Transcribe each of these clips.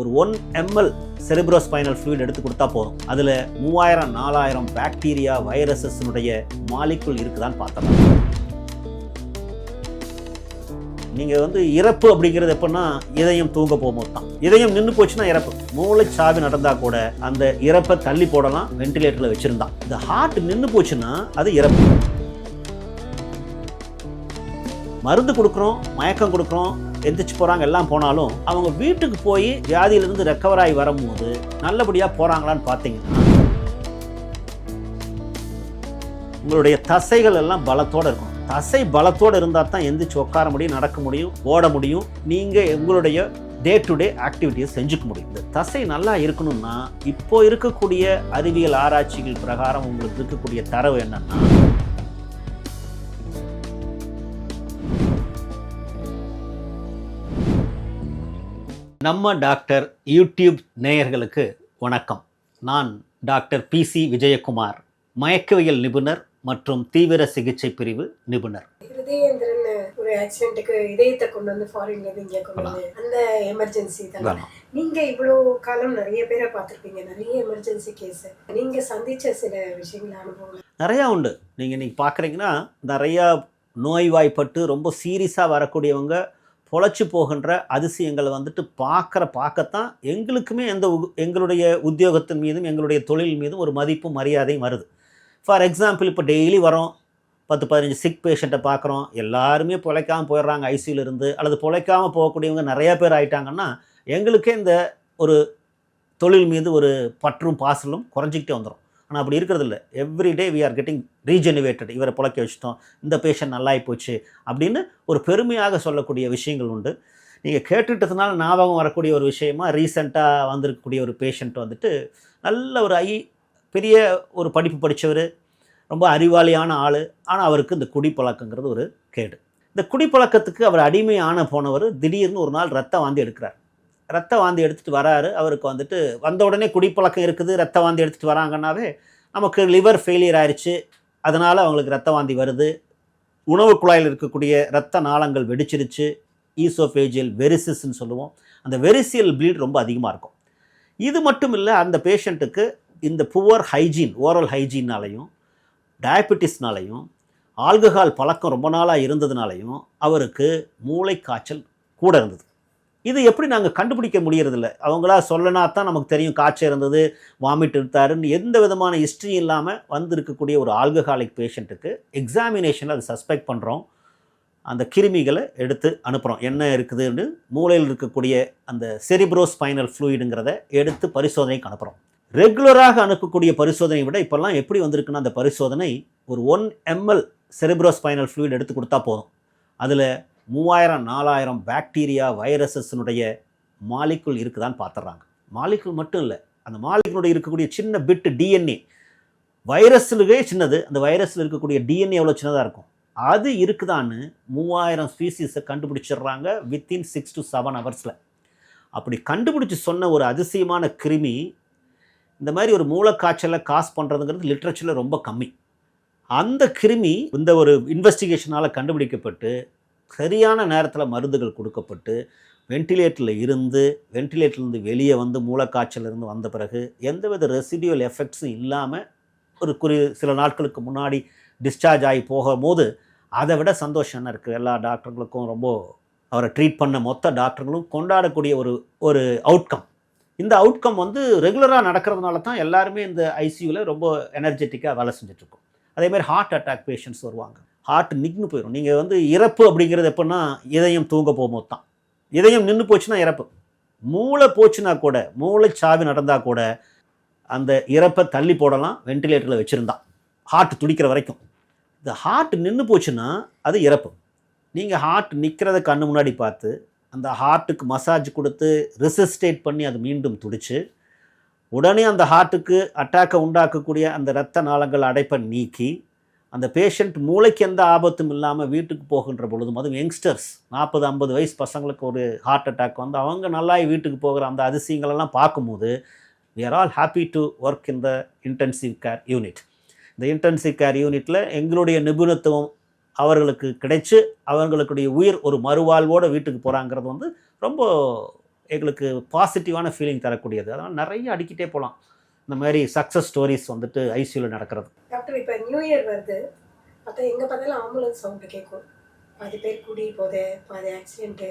ஒரு one ML cerebrospinal fluid எடுத்து கொடுத்தா போதும். அதில் மூவாயிரம் நாலாயிரம் பாக்டீரியா வைரஸஸ்னுடைய மாலிக்குள் இருக்குதான்னு பார்த்தோம் நீங்கள் வந்து இறப்பு அப்படிங்கிறது எப்படின்னா இதயம் தூங்க போகும்போது தான். இதயம் நின்று போச்சுன்னா இறப்பு. மூளைச்சாவி நடந்தால் கூட அந்த இறப்பை தள்ளி போடலாம் வென்டிலேட்டரில் வச்சுருந்தான். இந்த ஹார்ட் நின்று போச்சுன்னா அது இறப்பு. மருந்து கொடுக்குறோம் மயக்கம் கொடுக்குறோம் எந்திரிச்சு போகிறாங்க எல்லாம் போனாலும் அவங்க வீட்டுக்கு போய் வியாதியிலிருந்து ரெக்கவர் ஆகி வரும்போது நல்லபடியாக போகிறாங்களான்னு பார்த்தீங்கன்னா உங்களுடைய தசைகள் எல்லாம் பலத்தோடு இருக்கும். தசை பலத்தோடு இருந்தால் தான் எந்திரிச்சு உட்கார முடியும் நடக்க முடியும் ஓட முடியும். நீங்கள் உங்களுடைய டே டு டே ஆக்டிவிட்டியை செஞ்சுக்க முடியும். இந்த தசை நல்லா இருக்கணும்னா இப்போ இருக்கக்கூடிய அறிவியல் ஆராய்ச்சிகள் பிரகாரம் உங்களுக்கு இருக்கக்கூடிய தரவு என்னன்னா நம்ம டாக்டர் யூடியூப் நேயர்களுக்கு வணக்கம். நான் டாக்டர் பி சி விஜயகுமார் மயக்கவியல் நிபுணர் மற்றும் தீவிர சிகிச்சை பிரிவு நிபுணர். ஒரு ஆக்சிடென்ட்டுக்கு இதயத்தை கொண்டு வந்து ஃபாரின்ல இருந்து இங்கே கொண்டு வந்து அந்த எமர்ஜென்சி தான். நீங்க இவ்வளோ காலம் நிறைய பேரை பார்த்துருப்பீங்க நிறைய எமர்ஜென்சி கேஸ் நீங்க சந்திச்ச சில விஷயங்கள் நிறையா உண்டு. நீங்கள் இன்னைக்கு பார்க்குறீங்கன்னா நிறையா நோய்வாய்ப்பட்டு ரொம்ப சீரியஸாக வரக்கூடியவங்க பொழைச்சி போகின்ற அதிசயங்களை வந்துட்டு பார்க்குற பார்க்கத்தான் எங்களுக்குமே எந்த உ- எங்களுடைய உத்தியோகத்தின் மீதும் எங்களுடைய தொழில் மீதும் ஒரு மதிப்பும் மரியாதையும் வருது. ஃபார் எக்ஸாம்பிள் இப்போ டெய்லி வரோம். பத்து பதினஞ்சு சிக் பேஷண்ட்டை பார்க்குறோம். எல்லாருமே பிழைக்காமல் போயிடுறாங்க ஐசியூலேருந்து அல்லது பிழைக்காமல் போகக்கூடியவங்க நிறையா பேர் ஆயிட்டாங்கன்னா எங்களுக்கே இந்த ஒரு தொழில் மீது ஒரு பற்றும் பாசலும் குறைஞ்சிக்கிட்டே வந்துடும் ஆனால் அப்படி இருக்கிறது இல்லை every day we are getting regenerated இவரை புழக்க வச்சுட்டோம். இந்த பேஷண்ட் நல்லாயி போச்சு அப்படின்னு ஒரு பெருமையாக சொல்லக்கூடிய விஷயங்கள் உண்டு. நீங்கள் கேட்டுட்டதுனால ஞாபகம் வரக்கூடிய ஒரு விஷயமா ரீசெண்டாக வந்திருக்கக்கூடிய ஒரு பேஷண்ட் வந்துட்டு நல்ல ஒரு ஐ பெரிய ஒரு படிப்பு படித்தவர் ரொம்ப அறிவாளியான ஆள். ஆனால் அவருக்கு இந்த குடிப்பழக்கங்கிறது ஒரு கேடு. இந்த குடிப்பழக்கத்துக்கு அவர் அடிமையான போனவர் திடீர்னு ஒரு நாள் ரத்தம் வாந்தி எடுக்கிறார். ரத்த வாந்தி எடுத்துகிட்டு வராரு. அவருக்கு வந்துட்டு வந்த உடனே குடிப்பழக்கம் இருக்குது. ரத்த வாந்தி எடுத்துகிட்டு வராங்கன்னாவே நமக்கு லிவர் ஃபெயிலியர் ஆயிடுச்சு அதனால் அவங்களுக்கு ரத்த வாந்தி வருது. உணவு குழாயில் இருக்கக்கூடிய ரத்த நாளங்கள் வெடிச்சிருச்சு. ஈசோஃபேஜியல் வெரிசிஸ்ன்னு சொல்லுவோம். அந்த வெரிசியல் ப்ளீட் ரொம்ப அதிகமாக இருக்கும். இது மட்டும் இல்லை அந்த பேஷண்ட்டுக்கு இந்த புவர் ஹைஜீன் ஓரல் ஹைஜீன்னாலையும் டயபெட்டிஸ்னாலையும் ஆல்கஹால் பழக்கம் ரொம்ப நாளாக இருந்ததுனாலையும் அவருக்கு மூளை காய்ச்சல் கூட இருந்தது. இது எப்படி நாங்கள் கண்டுபிடிக்க முடியறதில்ல. அவங்களா சொல்லனா தான் நமக்கு தெரியும் காய்ச்சல் இருந்தது வாமிட் எடுத்தாருன்னு. எந்த விதமான ஹிஸ்ட்ரி இல்லாமல் வந்திருக்கக்கூடிய ஒரு ஆல்கஹாலிக் பேஷண்ட்டுக்கு எக்ஸாமினேஷனில் அதை சஸ்பெக்ட் பண்ணுறோம் அந்த கிருமிகளை எடுத்து அனுப்புகிறோம் என்ன இருக்குதுன்னு மூளையில் இருக்கக்கூடிய அந்த செரிப்ரோஸ்பைனல் ஃப்ளூயிடுங்கிறத எடுத்து பரிசோதனைக்கு அனுப்புகிறோம் ரெகுலராக அனுப்பக்கூடிய பரிசோதனையை விட இப்போல்லாம் எப்படி வந்திருக்குன்னா அந்த பரிசோதனை ஒரு ஒன் எம்எல் செரிப்ரோஸ்பைனல் ஃப்ளூயிட் எடுத்து கொடுத்தா போதும். அதில் மூவாயிரம் நாலாயிரம் பாக்டீரியா வைரஸஸ்னுடைய மாலிக்குள் இருக்குதான்னு பார்த்துட்றாங்க மாலிக்குள் மட்டும் இல்லை அந்த மாலிக்குனுடைய இருக்கக்கூடிய சின்ன பிட்டு டிஎன்ஏ வைரஸ்லுக்கே சின்னது அந்த வைரஸில் இருக்கக்கூடிய டிஎன்ஏ எவ்வளோ சின்னதாக இருக்கும்? அது இருக்குதான்னு மூவாயிரம் ஸ்பீசிஸை கண்டுபிடிச்சிடுறாங்க வித்தின் சிக்ஸ் டு செவன் ஹவர்ஸில் அப்படி கண்டுபிடிச்சு சொன்ன ஒரு அதிசயமான கிருமி இந்த மாதிரி ஒரு மூளைக்காய்ச்சலை காசு பண்ணுறதுங்கிறது லிட்ரேச்சரில் ரொம்ப கம்மி. அந்த கிருமி இந்த ஒரு இன்வெஸ்டிகேஷனால் கண்டுபிடிக்கப்பட்டு சரியான நேரத்தில் மருந்துகள் கொடுக்கப்பட்டு வென்டிலேட்டரில் இருந்து வென்டிலேட்டர்லேருந்து வெளியே வந்து மூளைக்காய்ச்சலிருந்து வந்த பிறகு எந்தவித ரெசிடியூல் எஃபெக்ட்ஸும் இல்லாமல் ஒரு குறி சில நாட்களுக்கு முன்னாடி டிஸ்சார்ஜ் ஆகி போகும்போது அதை விட சந்தோஷம் என்ன இருக்குது எல்லா டாக்டர்களுக்கும் ரொம்ப அவரை ட்ரீட் பண்ண மொத்த டாக்டர்களும் கொண்டாடக்கூடிய ஒரு ஒரு அவுட்கம் இந்த அவுட்கம் வந்து ரெகுலராக நடக்கிறதுனால தான் எல்லாருமே இந்த ஐசியூவில் ரொம்ப எனர்ஜெட்டிக்காக வேலை செஞ்சிட்ருக்கோம் அதேமாதிரி ஹார்ட் அட்டாக் பேஷண்ட்ஸ் வருவாங்க. ஹார்ட் நின்று போயிடும் நீங்கள் வந்து இறப்பு அப்படிங்கிறது எப்படின்னா இதயம் தூங்க போகும்போது தான். இதயம் நின்று போச்சுன்னா இறப்பு. மூளை போச்சுன்னா கூட மூளை சாவி நடந்தால் கூட அந்த இறப்பை தள்ளி போடலாம் வென்டிலேட்டரில் வச்சுருந்தா. ஹார்ட் துடிக்கிற வரைக்கும். இந்த ஹார்ட் நின்று போச்சுன்னா அது இறப்பு. நீங்கள் ஹார்ட் நிற்கிறத கண்ணு முன்னாடி பார்த்து அந்த ஹார்ட்டுக்கு மசாஜ் கொடுத்து ரிசிஸ்டேட் பண்ணி அது மீண்டும் துடிச்சு உடனே அந்த ஹார்ட்டுக்கு அட்டாக்கை உண்டாக்கக்கூடிய அந்த இரத்த நாளங்கள் அடைப்பை நீக்கி அந்த பேஷண்ட் மூளைக்கு எந்த ஆபத்தும் இல்லாமல் வீட்டுக்கு போகின்ற பொழுதும் அதுவும் யங்ஸ்டர்ஸ் நாற்பது ஐம்பது வயசு பசங்களுக்கு ஒரு ஹார்ட் அட்டாக் வந்து அவங்க நல்லாய் வீட்டுக்கு போகிற அந்த அதிசயங்களெல்லாம் பார்க்கும்போது we are all happy to work in the intensive care unit இந்த இன்டென்சிவ் கேர் யூனிட்டில் எங்களுடைய நிபுணத்துவம் அவர்களுக்கு கிடைச்சி அவர்களுடைய உயிர் ஒரு மறுவாழ்வோடு வீட்டுக்கு போகிறாங்கிறது வந்து ரொம்ப எங்களுக்கு பாசிட்டிவான ஃபீலிங் தரக்கூடியது. அதனால் நிறைய அடிக்கிட்டே போகலாம். இந்த மாதிரி சக்ஸஸ் ஸ்டோரிஸ் வந்துட்டு ஐசியூவில் நடக்கிறது. டாக்டர் இப்போ நியூ இயர் வருது. பார்த்தா எங்கே பார்த்தாலும் ஆம்புலன்ஸ் சவுண்டு கேட்கும். பாதி பேர் குடி போதே பாதி ஆக்சிடென்ட்டு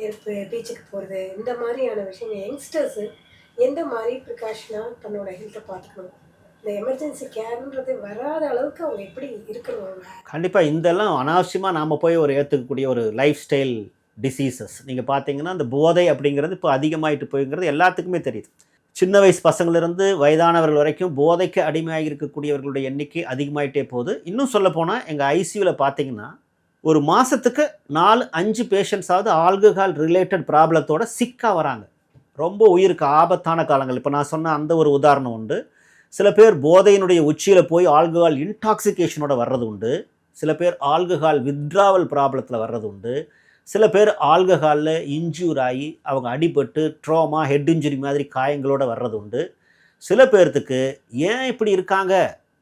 நெருப்பு பீச்சுக்கு போகிறது இந்த மாதிரியான விஷயங்கள். யங்ஸ்டர்ஸு எந்த மாதிரி ப்ரிகாஷனாக தன்னோட ஹெல்த்தை பார்த்துக்கணும்? இந்த எமர்ஜென்சி கேர்ன்றது வராத அளவுக்கு அவங்க எப்படி இருக்கணும் அவங்க? கண்டிப்பாக இதெல்லாம் அனாவசியமாக நாம் போய் ஒரு ஏற்றுக்கக்கூடிய ஒரு லைஃப் ஸ்டைல் டிசீசஸ் நீங்கள் பார்த்தீங்கன்னா இந்த போதை அப்படிங்கிறது இப்போ அதிகமாயிட்டு போய்ங்கிறது எல்லாத்துக்குமே தெரியுது. சின்ன வயசு பசங்களிலிருந்து வயதானவர்கள் வரைக்கும் போதைக்கு அடிமையாக இருக்கக்கூடியவர்களுடைய எண்ணிக்கை அதிகமாயிட்டே போகுது. இன்னும் சொல்லப்போனால் எங்கள் ஐசியூவில் பார்த்தீங்கன்னா ஒரு மாதத்துக்கு நாலு அஞ்சு பேஷண்ட்ஸாவது ஆல்கஹால் ரிலேட்டட் ப்ராப்ளத்தோட சிக்காக வராங்க. ரொம்ப உயிருக்கு ஆபத்தான காலங்கள். இப்போ நான் சொன்ன அந்த ஒரு உதாரணம் உண்டு. சில பேர் போதையினுடைய உச்சியில் போய் ஆல்கஹால் இன்டாக்சிகேஷனோட வர்றது உண்டு. சில பேர் ஆல்கஹால் வித்ராவல் ப்ராப்ளத்தில் வர்றது உண்டு. சில பேர் ஆல்கஹாலில் இன்ஜூர் ஆகி அவங்க அடிபட்டு ட்ரோமா ஹெட் இன்ஜுரி மாதிரி காயங்களோடு வர்றது உண்டு. சில பேர்த்துக்கு ஏன் இப்படி இருக்காங்க?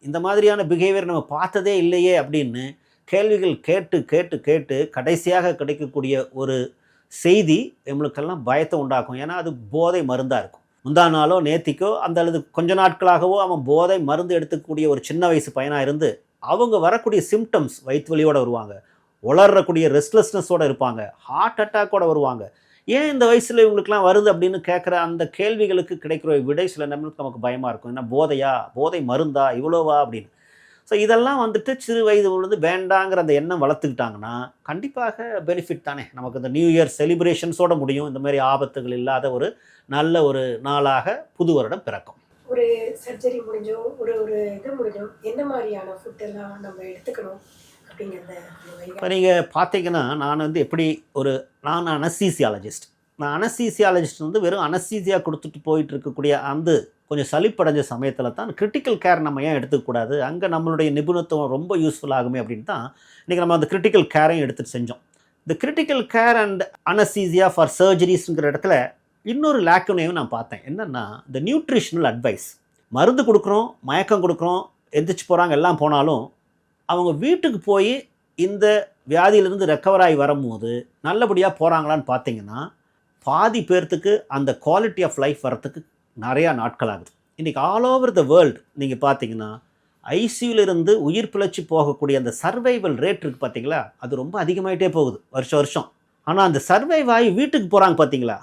இந்த மாதிரியான பிஹேவியர் நம்ம பார்த்ததே இல்லையே அப்படின்னு கேள்விகள் கேட்டு கேட்டு கேட்டு கடைசியாக கிடைக்கக்கூடிய ஒரு செய்தி நம்மளுக்கெல்லாம் பயத்தை உண்டாக்கும். ஏன்னா அது போதை மருந்தாக இருக்கும். முந்தா நாளோ நேத்திக்கோ அந்த அல்லது கொஞ்ச நாட்களாகவோ அவன் போதை மருந்து எடுத்துக்கூடிய ஒரு சின்ன வயசு பையனாக இருந்து அவங்க வரக்கூடிய சிம்டம்ஸ் வயிற்று வலியோடு வருவாங்க. உளறக்கூடிய ரெஸ்ட்லெஸ்னஸோடு இருப்பாங்க. ஹார்ட் அட்டாக்கோட வருவாங்க. ஏன் இந்த வயசில் இவங்களுக்குலாம் வருது அப்படின்னு கேட்குற அந்த கேள்விகளுக்கு கிடைக்கிற விடை சில நேரங்களுக்கு நமக்கு பயமாக இருக்கும். ஏன்னா போதையா? போதை மருந்தா? இவ்வளோவா? அப்படின்னு. ஸோ இதெல்லாம் வந்துட்டு சிறு வயது பொழுது வேண்டாங்கிற அந்த எண்ணம் வளர்த்துக்கிட்டாங்கன்னா கண்டிப்பாக பெனிஃபிட் தானே. நமக்கு இந்த நியூ இயர் செலிப்ரேஷன்ஸோட முடியும். இந்த மாதிரி ஆபத்துகள் இல்லாத ஒரு நல்ல ஒரு நாளாக புது வருடம் பிறக்கும். ஒரு சர்ஜரி முடிஞ்சோ ஒரு ஒரு இது முடிஞ்சோ என்ன மாதிரியான ஃபுட்டெல்லாம் நம்ம எடுத்துக்கணும்? அப்படிங்கிறத இப்போ நீங்கள் பார்த்தீங்கன்னா நான் வந்து எப்படி ஒரு நான் அனஸ்தீசியாலஜிஸ்ட். நான் அனஸ்தீசியாலஜிஸ்ட் வந்து வெறும் அனஸ்தீசியா கொடுத்துட்டு போயிட்டு இருக்கக்கூடிய அந்த கொஞ்சம் சலிப்படைஞ்ச சமயத்தில் தான் கிரிட்டிக்கல் கேர் நம்ம ஏன் எடுத்துக்கூடாது அங்கே நம்மளுடைய நிபுணத்துவம் ரொம்ப யூஸ்ஃபுல் ஆகுமே அப்படின்னு தான் இன்றைக்கி நம்ம அந்த கிரிட்டிக்கல் கேரையும் எடுத்துகிட்டு செஞ்சோம். இந்த critical care and anaesthesia for சர்ஜரிஸ்ங்கிற இடத்துல இன்னொரு லேக்குனையும் நான் பார்த்தேன். என்னென்னா இந்த நியூட்ரிஷனல் அட்வைஸ் மருந்து கொடுக்குறோம் மயக்கம் கொடுக்குறோம் எந்திரிச்சு போகிறாங்க எல்லாம் போனாலும் அவங்க வீட்டுக்கு போய் இந்த வியாதியிலிருந்து ரெக்கவர் ஆகி வரும்போது நல்லபடியாக போகிறாங்களான்னு பார்த்தீங்கன்னா பாதி பேர்த்துக்கு அந்த குவாலிட்டி ஆஃப் லைஃப் வரத்துக்கு நிறையா நாட்கள் ஆகுது. இன்றைக்கி ஆல் ஓவர் த வேர்ல்டு நீங்கள் பார்த்தீங்கன்னா ஐசியூலேருந்து உயிர் பிழைச்சி போகக்கூடிய அந்த சர்வைவல் ரேட் இருக்குது பார்த்தீங்களா அது ரொம்ப அதிகமாகிட்டே போகுது வருஷம் வருஷம். ஆனால் அந்த சர்வைவ் ஆகி வீட்டுக்கு போகிறாங்க பார்த்தீங்களா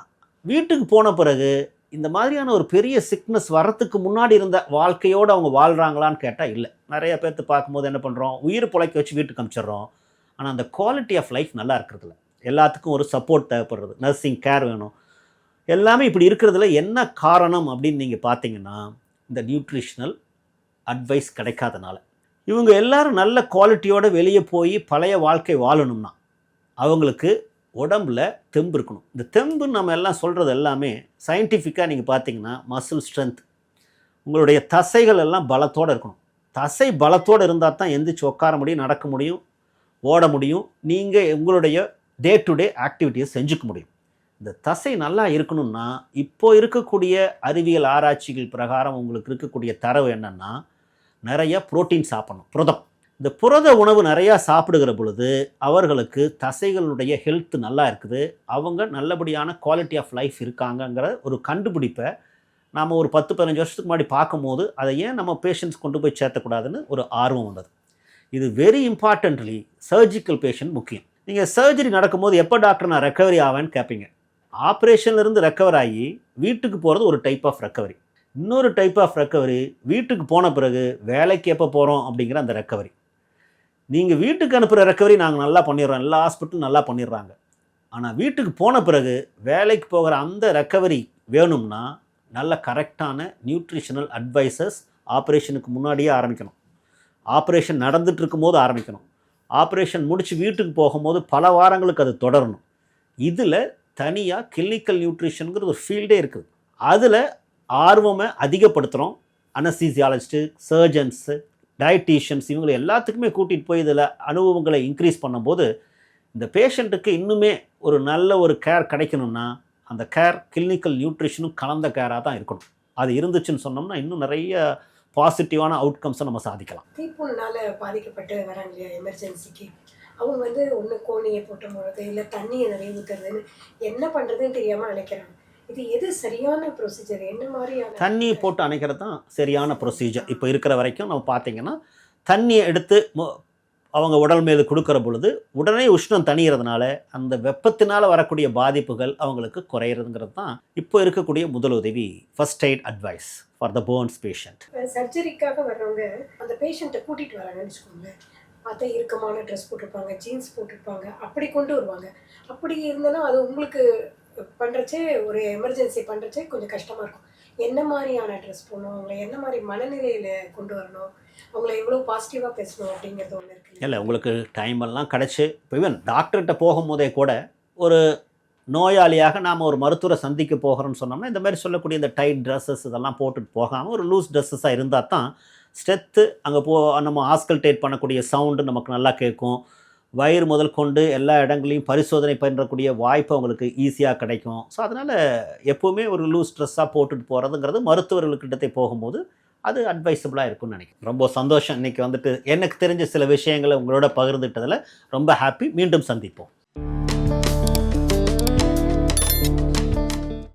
வீட்டுக்கு போன பிறகு இந்த மாதிரியான ஒரு பெரிய சிக்னஸ் வரத்துக்கு முன்னாடி இருந்த வாழ்க்கையோடு அவங்க வாழ்கிறாங்களான்னு கேட்டால் இல்லை. நிறைய பேர்த்து பார்க்கும்போது என்ன பண்ணுறோம் உயிர் பிழைக்க வச்சு வீட்டுக்கு அனுப்பிச்சிடுறோம் ஆனால் அந்த குவாலிட்டி ஆஃப் லைஃப் நல்லா இருக்கிறதுல எல்லாத்துக்கும் ஒரு சப்போர்ட் தேவைப்படுறது. நர்சிங் கேர் வேணும். எல்லாமே இப்படி இருக்கிறதுல என்ன காரணம் அப்படின்னு நீங்கள் பார்த்தீங்கன்னா இந்த நியூட்ரிஷனல் அட்வைஸ் கிடைக்காதனால. இவங்க எல்லாரும் நல்ல குவாலிட்டியோட வெளியே போய் பழைய வாழ்க்கை வாழணும்னா அவங்களுக்கு உடம்புல தெம்பு இருக்கணும். இந்த தெம்பு நம்ம எல்லாம் சொல்கிறது எல்லாமே சயின்டிஃபிக்காக நீங்கள் பார்த்தீங்கன்னா மசில் ஸ்ட்ரென்த் உங்களுடைய தசைகள் எல்லாம் பலத்தோடு இருக்கணும். தசை பலத்தோடு இருந்தால் தான் எந்திரிச்சு உட்கார முடியும் நடக்க முடியும் ஓட முடியும். நீங்கள் உங்களுடைய டே டு டே ஆக்டிவிட்டியை செஞ்சுக்க முடியும். இந்த தசை நல்லா இருக்கணும்னா இப்போது இருக்கக்கூடிய அறிவியல் ஆராய்ச்சிகள் பிரகாரம் உங்களுக்கு இருக்கக்கூடிய தரவு என்னென்னா நிறைய புரோட்டீன் சாப்பிடணும். புரதம். இந்த புரத உணவு நிறையா சாப்பிடுகிற பொழுது அவர்களுக்கு தசைகளுடைய ஹெல்த் நல்லா இருக்குது. அவங்க நல்லபடியான குவாலிட்டி ஆஃப் லைஃப் இருக்காங்கங்கிற ஒரு கண்டுபிடிப்பை நாம் ஒரு பத்து பதினஞ்சு வருஷத்துக்கு முன்னாடி பார்க்கும்போது அதை ஏன் நம்ம பேஷண்ட்ஸ் கொண்டு போய் சேர்த்தக்கூடாதுன்னு ஒரு ஆர்வம் வந்தது. இது வெரி இம்பார்ட்டன்ட்லி சர்ஜிக்கல் பேஷண்ட் முக்கியம். நீங்கள் சர்ஜரி நடக்கும்போது எப்போ டாக்டர் நான் ரெக்கவரி ஆவேன்னு கேட்பீங்க ஆப்ரேஷன்லேருந்து ரெக்கவர் ஆகி வீட்டுக்கு போகிறது ஒரு டைப் ஆஃப் ரெக்கவரி இன்னொரு டைப் ஆஃப் ரெக்கவரி வீட்டுக்கு போன பிறகு வேலைக்கு எப்போ போகிறோம் அப்படிங்கிற அந்த ரெக்கவரி நீங்கள் வீட்டுக்கு அனுப்புகிற ரெக்கவரி நாங்கள் நல்லா பண்ணிடுறோம். எல்லா ஹாஸ்பிட்டலும் நல்லா பண்ணிடுறாங்க. ஆனால் வீட்டுக்கு போன பிறகு வேலைக்கு போகிற அந்த ரெக்கவரி வேணும்னா நல்ல கரெக்டான நியூட்ரிஷனல் அட்வைசஸ் ஆப்ரேஷனுக்கு முன்னாடியே ஆரம்பிக்கணும். ஆப்ரேஷன் நடந்துட்டு இருக்கும்போது ஆரம்பிக்கணும். ஆப்ரேஷன் முடித்து வீட்டுக்கு போகும்போது பல வாரங்களுக்கு அது தொடரணும். இதில் தனியாக கிளினிக்கல் நியூட்ரிஷனுங்கிறது ஒரு ஃபீல்டே இருக்குது. அதில் ஆர்வமை அதிகப்படுத்துகிறோம் அனஸ்தீசியாலஜிஸ்ட்டு சர்ஜன்ஸு டயட்டீஷியன்ஸ் இவங்களை எல்லாத்துக்குமே கூட்டிகிட்டு போய் இதில் அனுபவங்களை இன்க்ரீஸ் பண்ணும்போது இந்த பேஷண்ட்டுக்கு இன்னுமே ஒரு நல்ல ஒரு கேர் கிடைக்கணும்னா அந்த கேர் கிளினிக்கல் நியூட்ரிஷனும் கலந்த கேராக தான் இருக்கணும். அது இருந்துச்சுன்னு சொன்னோம்னா இன்னும் நிறைய பாசிட்டிவான அவுட்கம்ஸை நம்ம சாதிக்கலாம். தீப்புண்ணால பாதிக்கப்பட்டு வராங்க இல்லையா எமர்ஜென்சிக்கு அவங்க வந்து ஒன்று கோணியை போட்டும் போகிறது இல்லை தண்ணியை நிறைய ஊற்றுறதுன்னு என்ன பண்ணுறதுன்னு தெரியாமல் நினைக்கிறாங்க இது எது சரியான ப்ரொசீஜர் என்ன மாதிரியான தண்ணி போட்டு அணைக்கிறது தான் சரியான ப்ரொசீஜர் இப்போ இருக்கிற வரைக்கும் நம்ம பார்த்தீங்கன்னா தண்ணியை எடுத்து அவங்க உடல் மீது கொடுக்குற பொழுது உடனே உஷ்ணம் தணிகிறதுனால அந்த வெப்பத்தினால் வரக்கூடிய பாதிப்புகள் அவங்களுக்கு குறையிறதுங்கிறது தான் இப்போ இருக்கக்கூடிய முதலுதவி first aid advice for the bones patient சர்ஜரிக்காக வர்றவங்க அந்த பேஷண்ட்டை கூட்டிட்டு வராங்கன்னு வச்சுக்கோங்களேன். பார்த்தா இறுக்கமான ட்ரெஸ் போட்டிருப்பாங்க ஜீன்ஸ் போட்டிருப்பாங்க அப்படி கொண்டு வருவாங்க. அப்படி இருந்தனா அது உங்களுக்கு பண்ணுறச்சே ஒரு எமர்ஜென்சி பண்ணுறச்சே கொஞ்சம் கஷ்டமாக இருக்கும். என்ன மாதிரியான ட்ரெஸ் போடணும்? அவங்கள என்ன மாதிரி மனநிலையில் கொண்டு வரணும்? அவங்கள எவ்வளோ பாசிட்டிவாக பேசணும் அப்படிங்கிறது ஒன்று இருக்குது இல்லை உங்களுக்கு டைம் எல்லாம் கிடச்சி இப்போ ஈவன் டாக்டர்கிட்ட போகும்போதே கூட ஒரு நோயாளியாக நாம் ஒரு மருத்துவரை சந்திக்க போகிறோம்னு சொன்னோம்னா இந்த மாதிரி சொல்லக்கூடிய இந்த டைட் ட்ரெஸ்ஸஸ் இதெல்லாம் போட்டுட்டு போகாமல் ஒரு லூஸ் ட்ரெஸ்ஸஸாக இருந்தால் தான் ஸ்ட்ரெத்து அங்கே போ நம்ம ஆஸ்கல்டேட் பண்ணக்கூடிய சவுண்டு நமக்கு நல்லா கேட்கும். வயிறு முதல் கொண்டு எல்லா இடங்களையும் பரிசோதனை பண்ணுறக்கூடிய வாய்ப்பு அவங்களுக்கு ஈஸியாக கிடைக்கும். ஸோ அதனால் எப்போவுமே ஒரு லூஸ் ட்ரெஸ்ஸாக போட்டுட்டு போகிறதுங்கிறது மருத்துவர்கள்கிட்டத்தை போகும்போது அது அட்வைசபிளாக இருக்கும்னு நினைக்கிறேன். ரொம்ப சந்தோஷம். இன்றைக்கி வந்துட்டு எனக்கு தெரிஞ்ச சில விஷயங்களை உங்களோட பகிர்ந்துட்டதில் ரொம்ப ஹாப்பி மீண்டும் சந்திப்போம்.